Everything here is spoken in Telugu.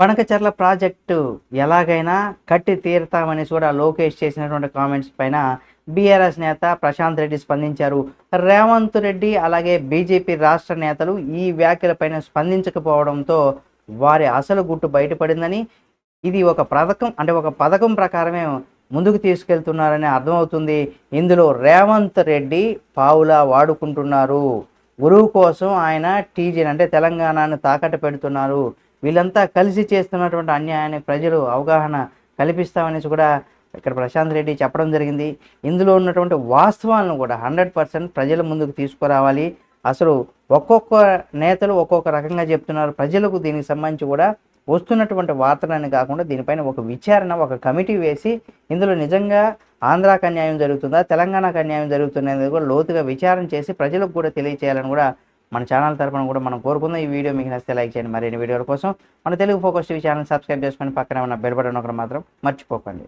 పనకచర్ల ప్రాజెక్టు ఎలాగైనా కట్టి తీరుతామని కూడా లోకేష్ చేసినటువంటి కామెంట్స్ పైన బీఆర్ఎస్ నేత ప్రశాంత్ రెడ్డి స్పందించారు. రేవంత్ రెడ్డి అలాగే బీజేపీ రాష్ట్ర నేతలు ఈ వ్యాఖ్యలపైన స్పందించకపోవడంతో వారి అసలు గుట్టు బయటపడిందని ఇది ఒక పథకం అంటే ఒక పథకం ప్రకారమే ముందుకు తీసుకెళ్తున్నారని అర్థమవుతుంది. ఇందులో రేవంత్ రెడ్డి పావులా వాడుకుంటున్నారు. గురువు కోసం ఆయన టీజీని అంటే తెలంగాణను తాకట్టు పెడుతున్నారు. వీళ్ళంతా కలిసి చేస్తున్నటువంటి అన్యాయాన్ని ప్రజలు అవగాహన కల్పిస్తామనేసి కూడా ఇక్కడ ప్రశాంత్ రెడ్డి చెప్పడం జరిగింది. ఇందులో ఉన్నటువంటి వాస్తవాలను కూడా హండ్రెడ్ పర్సెంట్ ప్రజల ముందుకు తీసుకురావాలి. అసలు ఒక్కొక్క నేతలు ఒక్కొక్క రకంగా చెప్తున్నారు. ప్రజలకు దీనికి సంబంధించి కూడా వస్తున్నటువంటి వార్తలని కాకుండా దీనిపైన ఒక విచారణ ఒక కమిటీ వేసి ఇందులో నిజంగా ఆంధ్రాకు అన్యాయం జరుగుతుందా తెలంగాణకు అన్యాయం జరుగుతుందా అనేది కూడా లోతుగా విచారణ చేసి ప్రజలకు కూడా తెలియచేయాలని కూడా మన ఛానల్ తరపున కూడా మనం కోరుకుందాం. ఈ వీడియో మీకు నచ్చితే లైక్ చేయండి. మరిన్ని వీడియోల కోసం మన Telugu Focus TV channel subscribe చేసుకొని పక్కన ఉన్న బెల్ బటన్ ఒకటి మాత్రం మర్చిపోకండి.